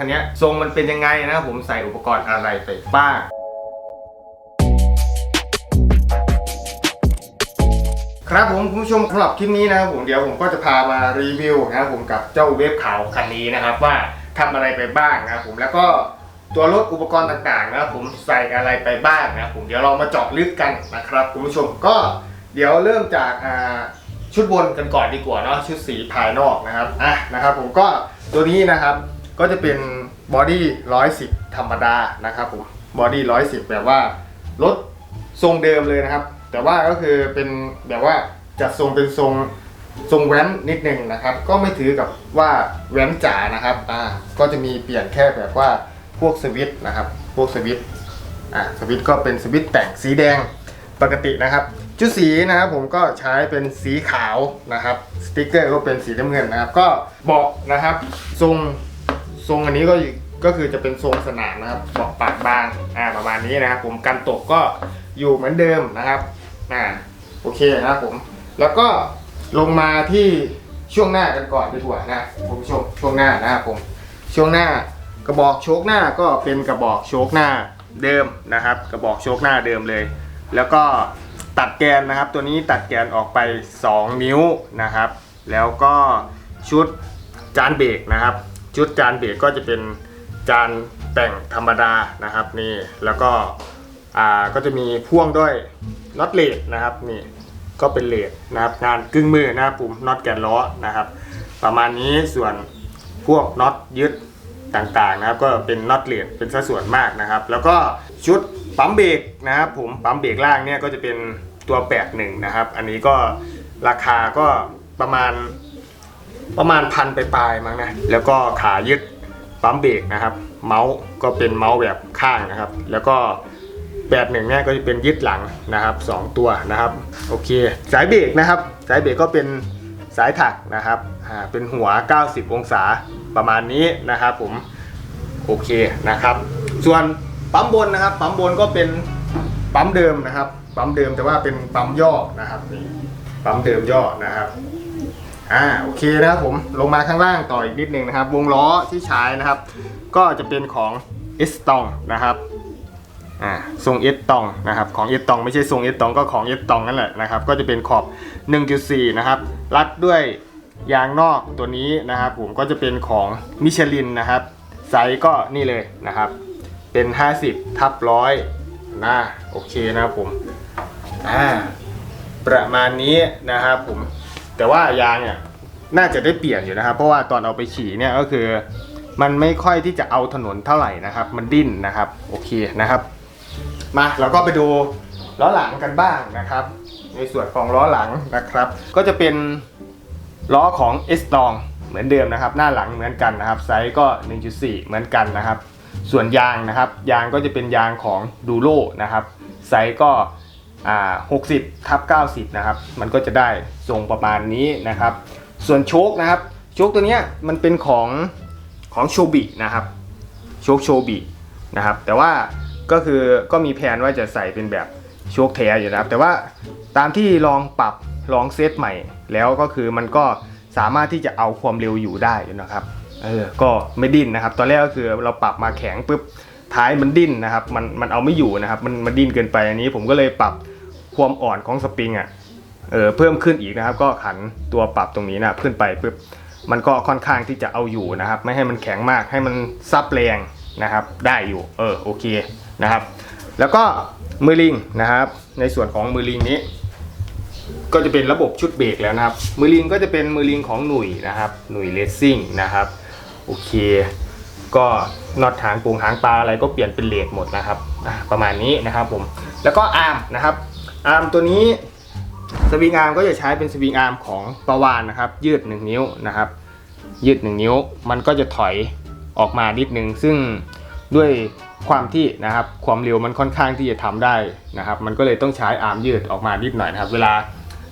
คันเนี้ยทรงมันเป็นยังไงนะครับผมใส่อุปกรณ์อะไรไปบ้างครับผมคุณผู้ชมสำหรับคลิปนี้นะครับผมเดี๋ยวผมก็จะพามารีวิวนะครับผมกับเจ้าเวฟขาวคันนี้นะครับ ว่าทำอะไรไปบ้างนะครับผมแล้วก็ตัวรถอุปกรณ์ต่างๆนะครับผมใส่อะไรไปบ้างนะครับผมเดี๋ยวเรามาเจาะลึกกันนะครับคุณผู้ชมก็เดี๋ยวเริ่มจากชุดบนกันก่อนดีกว่าเนาะชุดสีภายนอกนะครับอะนะครับ ผมก็ตัวนี้นะครับ ก็จะเป็นบอดี้110ธรรมดานะครับผมบอดี้110แบบว่ารถทรงเดิมเลยนะครับ แต่ว่าก็คือเป็นแบบว่าจัดทรงเป็นทรงทรงแว้นนิดนึงนะครับ ก็ไม่ถือกับว่าแว้นจ๋านะครับอ่าก็จะมีเปลี่ยนแค่แบบว่าพวกสวิตนะครับ พวกสวิตอ่าสวิตก็เป็นสวิตแต่งสีแดงปกตินะครับ ชุดสีนะครับผมก็ใช้เป็นสีขาวนะครับ สติกเกอร์ก็เป็นสีน้ำเงินนะครับ ก็เบาะนะครับ ทรง ทรงอันนี้ก็ก็คือจะเป็นทรงสนามนะครับเบาะปากบางอ่าประมาณนี้นะครับผมกันตกก็อยู่เหมือนเดิมนะครับอ่าโอเคนะครับผมแล้วก็ลงมาที่ช่วงหน้ากันก่อนดีกว่านะผู้ชมช่วงหน้านะครับผมช่วงหน้ากระบอกโชคหน้าก็เป็นกระบอกโชคหน้าเดิมนะครับ กระบอกโชคหน้าเดิมเลย แล้วก็ตัดแกนนะครับ ตัวนี้ตัดแกนออกไป 2 นิ้วนะครับ แล้วก็ชุดจานเบรกนะครับ ชุดจานเบรกก็จะเป็นจานแต่งธรรมดานะครับนี่แล้วก็อ่าก็จะมีพ่วงด้วยน็อตเลดนะครับนี่ก็เป็นเลดนะครับงานกึ่งมือนะครับปุ่มน็อตแกนล้อนะครับ ประมาณนี้ส่วนพวกน็อตยึดต่างๆนะครับ ก็เป็นน็อตเลดเป็นสัดส่วนมากนะครับ แล้วก็ชุดปั๊มเบรกนะครับผมปั๊มเบรกล่างเนี่ยก็จะเป็นตัว 81 นะครับ อันนี้ก็ราคาก็ประมาณ ประมาณพันไปปลายมั้งนะแล้วก็ขายึดปั๊มเบรกนะครับ เมาส์ก็เป็นเมาส์แบบข้างนะครับ แล้วก็แบบหนึ่งเนี่ยก็จะเป็นยึดหลังนะครับ 2 ตัวนะครับโอเค สายเบรกนะครับ สายเบรกก็เป็นสายถักนะครับเป็นหัว 90 องศาประมาณนี้นะครับผมโอเคนะครับ ส่วนปั๊มบนนะครับ ปั๊มบนก็เป็นปั๊มเดิมนะครับ ปั๊มเดิมแต่ว่าเป็นปั๊มย่อนะครับปั๊มเดิมย่อนะครับ อ่าโอเคนะครับผมลงมาข้างล่างต่ออีกนิดนึงนะครับ วงล้อที่ใช้นะครับ ก็จะเป็นของเอสตองนะครับอ่าทรงเอสตองนะครับของเอสตองไม่ใช่ทรงเอสตองก็ของเอสตองนั่นแหละนะครับ ก็จะเป็นขอบ 1.4 นะครับ รัดด้วยยางนอกตัวนี้นะครับ ผมก็จะเป็นของมิชลินนะครับ ไซส์ก็นี่เลยนะครับ เป็น 50ทับร้อยนะโอเคนะครับผมอ่าประมาณนี้นะครับผม แต่ว่ายางเนี่ยน่าจะได้เปลี่ยนอยู่นะครับ เพราะว่าตอนเอาไปขี่เนี่ยก็คือ มันไม่ค่อยที่จะเอาถนนเท่าไหร่นะครับ มันดิ้นนะครับโอเคนะครับ มาเราก็ไปดูล้อหลังกันบ้างนะครับ ในส่วนของล้อหลังนะครับ ก็จะเป็นล้อของ s t o n g เหมือนเดิมนะครับ หน้าหลังเหมือนกันนะครับไซส์ก็ 1.4 เหมือนกันนะครับ ส่วนยางนะครับ ยางก็จะเป็นยางของดูโ o นะครับไซส์ก็ อ่า60ทับ90 นะครับ มันก็จะได้ทรงประมาณนี้นะครับ ส่วนโชคนะครับ โชคตัวเนี้ยมันเป็นของของโชบินะครับ โชคโชบินะครับ แต่ว่าก็คือก็มีแผนว่าจะใส่เป็นแบบโชคแท้อยู่นะครับ แต่ว่าตามที่ลองปรับลองเซตใหม่ แล้วก็คือมันก็สามารถที่จะเอาความเร็วอยู่ได้อยู่นะครับ เออ ก็ไม่ดิ้นนะครับ ตอนแรกก็คือเราปรับมาแข็งปุ๊บ ท้ายมันดิ้นนะครับ มันมันเอาไม่อยู่นะครับ มันมันดิ้นเกินไปอันนี้ ผมก็เลยปรับความอ่อนของสปริงอะเออเพิ่มขึ้นอีกนะครับ ก็ขันตัวปรับตรงนี้นะขึ้นไปปุ๊บมันก็ค่อนข้างที่จะเอาอยู่นะครับ ไม่ให้มันแข็งมากให้มันซับแรงนะครับ ได้อยู่เออโอเคนะครับ แล้วก็มือลิงนะครับ ในส่วนของมือลิงนี้ ก็จะเป็นระบบชุดเบรกแล้วนะครับ มือลิงก็จะเป็นมือลิงของหนุ่ยนะครับ หนุ่ยเลสซิ่งนะครับโอเค ก็ น็อตหางปูงหางปลาอะไรก็เปลี่ยนเป็นเหลดหมดนะครับประมาณนี้นะครับผมแล้วก็อาร์มนะครับอาร์มตัวนี้สวิงอาร์มก็จะใช้เป็นสวิงอาร์มของประวานนะครับ ยืด 1 นิ้วนะครับ ยืด 1 นิ้ว มันก็จะถอยออกมานิดนึง ซึ่งด้วยความที่นะครับความเร็วมันค่อนข้างที่จะทำได้นะครับ มันก็เลยต้องใช้อาร์มยืดออกมานิดหน่อยนะครับ เวลา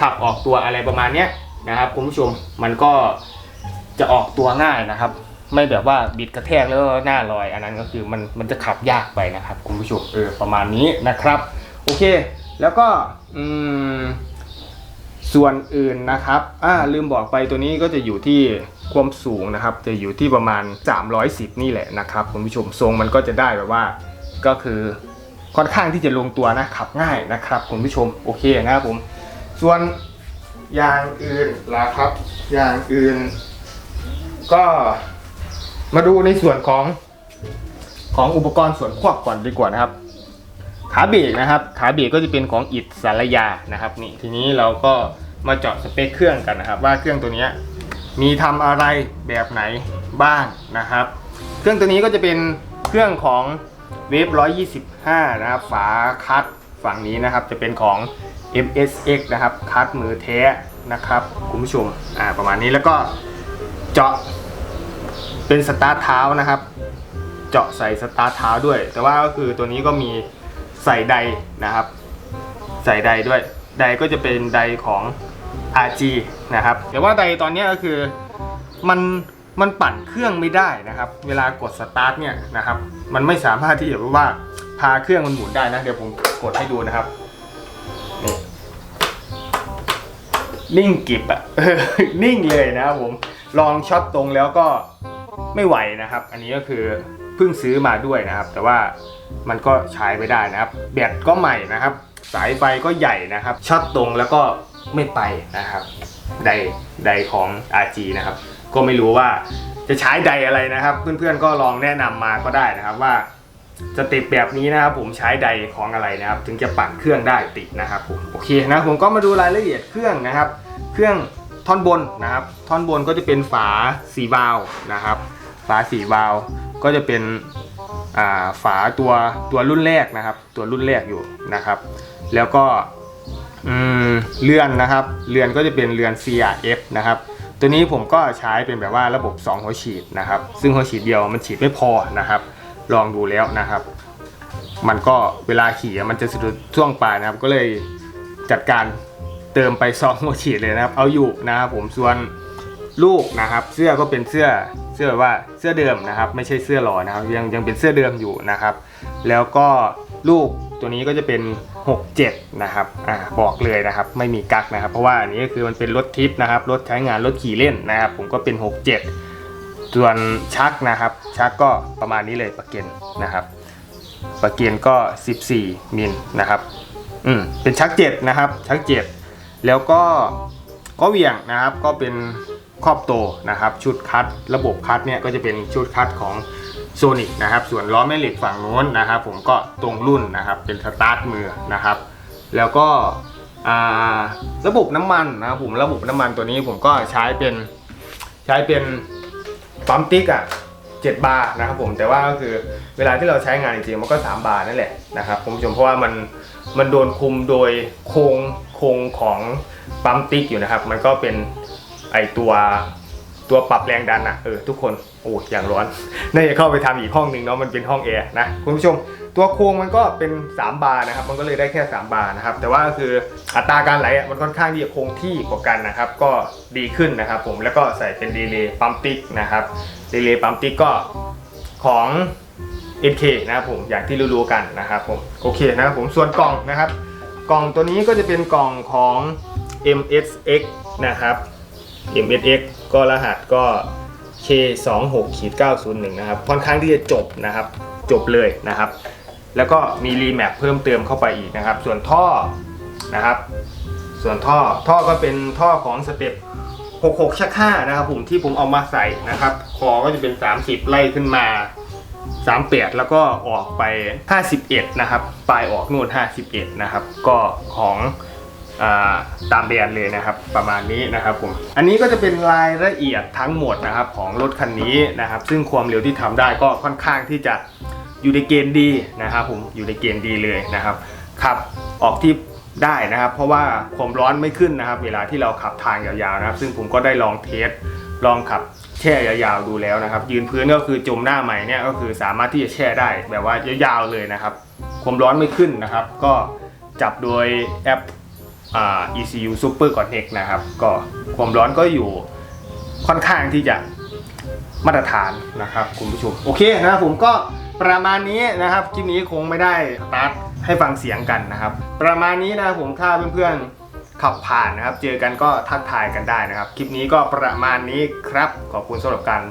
ขับออกตัวอะไรประมาณเนี้ยนะครับคุณผู้ชมมันก็จะออกตัวง่ายนะครับ ไม่แบบว่าบิดกระแทกแล้วหน้าลอย อันนั้นก็คือมันมันจะขับยากไปนะครับคุณผู้ชมเออประมาณนี้นะครับ โอเค แล้วก็อืมส่วนอื่นนะครับอ่าลืมบอกไปตัวนี้ก็จะอยู่ที่ความสูงนะครับ จะอยู่ที่ประมาณ 310 นี่แหละนะครับคุณผู้ชมทรงมันก็จะได้แบบว่า ก็คือค่อนข้างที่จะลงตัวนะขับง่ายนะครับคุณผู้ชมโอเคนะครับผม ส่วนอย่างอื่นล่ะครับ อย่างอื่น ก็ มาดูในส่วนของของอุปกรณ์ส่วนควบก่อนดีกว่านะครับ ขาเบรกนะครับ ขาเบรกก็จะเป็นของอิตสารยานะครับนี่ทีนี้เราก็มาเจาะสเปคเครื่องกันนะครับ ว่าเครื่องตัวนี้มีทำอะไรแบบไหนบ้างนะครับ เครื่องตัวนี้ก็จะเป็นเครื่องของเวฟ125 นะครับ ฝาคัดฝั่งนี้นะครับจะเป็นของ MSX นะครับ คัดมือแท้นะครับคุณผู้ชมอ่าประมาณนี้แล้วก็เจาะ เป็นสตาร์ทเท้านะครับ เจาะใส่สตาร์ทเท้าด้วย แต่ว่าก็คือตัวนี้ก็มีใส่ไดนะครับ ใส่ไดด้วยไดก็จะเป็นไดของ RG นะครับแต่ว่าไดตอนนี้ก็คือมันมันปั่นเครื่องไม่ได้นะครับ เวลากดสตาร์ทเนี่ยนะครับ มันไม่สามารถที่จะว่าพาเครื่องมันหมุนได้นะ เดี๋ยวผมกดให้ดูนะครับนี่นิ่งกิบอะนิ่งเลยนะครับผมลองช็อตตรงแล้วก็ ไม่ไหวนะครับ อันนี้ก็คือเพิ่งซื้อมาด้วยนะครับ แต่ว่ามันก็ใช้ไม่ได้นะครับ แบตก็ใหม่นะครับ สายไฟก็ใหญ่นะครับช็อตตรงแล้วก็ไม่ไปนะครับไดไดของ RG นะครับ ก็ไม่รู้ว่าจะใช้ไดอะไรนะครับ เพื่อนๆก็ลองแนะนำมาก็ได้นะครับว่าสเต็ปแบบนี้นะครับผมใช้ไดของอะไรนะครับ ถึงจะปั่นเครื่องได้ติดนะครับผมโอเคนะผมก็มาดูรายละเอียดเครื่องนะครับ เครื่อง ท่อนบนนะครับ ท่อนบนก็จะเป็นฝาสีวาลนะครับ ฝาสีวาลก็จะเป็นฝาตัวตัวรุ่นแรกนะครับ ตัวรุ่นแรกอยู่นะครับ แล้วก็เรือนนะครับเรือนก็จะเป็นเรือน CRF นะครับ ตัวนี้ผมก็ใช้เป็นแบบว่าระบบ 2 หัวฉีดนะครับ ซึ่งหัวฉีดเดียวมันฉีดไม่พอนะครับ ลองดูแล้วนะครับ มันก็เวลาขี่มันจะสะดุดช่วงปลายนะครับ ก็เลยจัดการ เติมไปซองหัวฉีดเลยนะครับ เอาอยู่นะครับผมส่วนลูกนะครับ เสื้อก็เป็นเสื้อเสื้อว่าเสื้อเดิมนะครับ ไม่ใช่เสื้อหล่อนะครับ ยังยังเป็นเสื้อเดิมอยู่นะครับ แล้วก็ลูกตัวนี้ก็จะเป็น 67 นะครับอ่าบอกเลยนะครับ ไม่มีกักนะครับ เพราะว่าอันนี้ก็คือมันเป็นรถทิปนะครับรถใช้งานรถขี่เล่นนะครับ ผมก็เป็น 67 ส่วนชักนะครับ ชักก็ประมาณนี้เลยประเก็นนะครับประเก็นก็ 14 มิลนะครับอืมเป็นชัก 7 นะครับ ชัก 7 แล้วก็ก็เวียงนะครับก็เป็นครอบโตนะครับ ชุดคัดระบบคัดเนี่ยก็จะเป็นชุดคัดของโซนิกนะครับ ส่วนล้อแม่เหล็กฝั่งโน้นนะครับ ผมก็ตรงรุ่นนะครับเป็นสตาร์ทมือนะครับ แล้วก็ระบบน้ำมันนะครับผมระบบน้ำมันตัวนี้ผมก็ใช้เป็นใช้เป็นปั๊มติ๊กอะ7บาร์นะครับผมแต่ว่าก็คือเวลาที่เราใช้งานจริงๆมันก็ 3 บาร์นั่นแหละนะครับคุณผู้ชมเพราะว่ามันมันโดนคุมโดยโครง โครงของปั๊มติ๊กอยู่นะครับ มันก็เป็นไอตัวตัวปรับแรงดันอะเออทุกคนโอ้ยอย่างร้อนน่าจะเข้าไปทำอีกห้องหนึ่งเนาะมันเป็นห้องแอร์นะคุณผู้ชม ตัวโครงมันก็เป็น 3 บาร์นะครับ มันก็เลยได้แค่ 3 บาร์นะครับ แต่ว่าคืออัตราการไหลอะมันค่อนข้างที่จะคงที่กว่ากันนะครับ ก็ดีขึ้นนะครับ ผมแล้วก็ใส่เป็นดีเลย์ปั๊มติ๊กนะครับดีเลย์ปั๊มติ๊กก็ของ NK นะครับผมอย่างที่รู้ๆกันนะครับผมโอเคนะครับผมส่วนกล่องนะครับ กล่องตัวนี้ก็จะเป็นกล่องของ MSX นะครับ MSX ก็รหัสก็ K26-901 นะครับ ค่อนข้างที่จะจบนะครับ จบเลยนะครับ แล้วก็มีรีแมปเพิ่มเติมเข้าไปอีกนะครับ ส่วนท่อนะครับ ส่วนท่อท่อก็เป็นท่อของสเต็ป66ชัก5นะครับผมที่ผมเอามาใส่นะครับ คอก็จะเป็น 30 ไล่ขึ้นมา 38 แล้วก็ออกไป 51 นะครับ ปลายออกนู่น 51 นะครับ ก็ของอาตามแบรนด์เลยนะครับ ประมาณนี้นะครับผม อันนี้ก็จะเป็นรายละเอียดทั้งหมดนะครับของรถคันนี้นะครับ ซึ่งความเร็วที่ทำได้ก็ค่อนข้างที่จะอยู่ในเกณฑ์ดีนะครับผม อยู่ในเกณฑ์ดีเลยนะครับ ขับออกที่ได้นะครับ เพราะว่าความร้อนไม่ขึ้นนะครับ เวลาที่เราขับทางยาวๆนะครับ ซึ่งผมก็ได้ลองเทสลองขับ แช่ยาวๆดูแล้วนะครับ ยืนพื้นก็คือจมหน้าใหม่เนี่ยก็คือสามารถที่จะแช่ได้แบบว่ายาวๆเลยนะครับความร้อนไม่ขึ้นนะครับ ก็จับโดยแอปอ่า ECU Super Connect นะครับ ก็ความร้อนก็อยู่ค่อนข้างที่จะมาตรฐานนะครับคุณผู้ชมโอเคนะครับผมก็ประมาณนี้นะครับคลิปนี้คงไม่ได้ตาร์ทให้ฟังเสียงกันนะครับ ประมาณนี้นะครับผมถ้าเพื่อนๆ ขับผ่านนะครับ เจอกันก็ทักทายกันได้นะครับ คลิปนี้ก็ประมาณนี้ครับ ขอบคุณสำหรับการ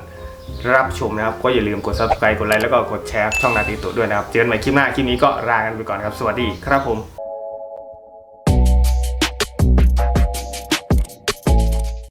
รับชมนะครับ ก็อย่าลืมกด subscribe กดไลค์แล้วก็กดแชร์ช่องนาทีตัวด้วยนะครับ เจอกันใหม่คลิปหน้า คลิปนี้ก็ลากันไปก่อนครับ สวัสดีครับผม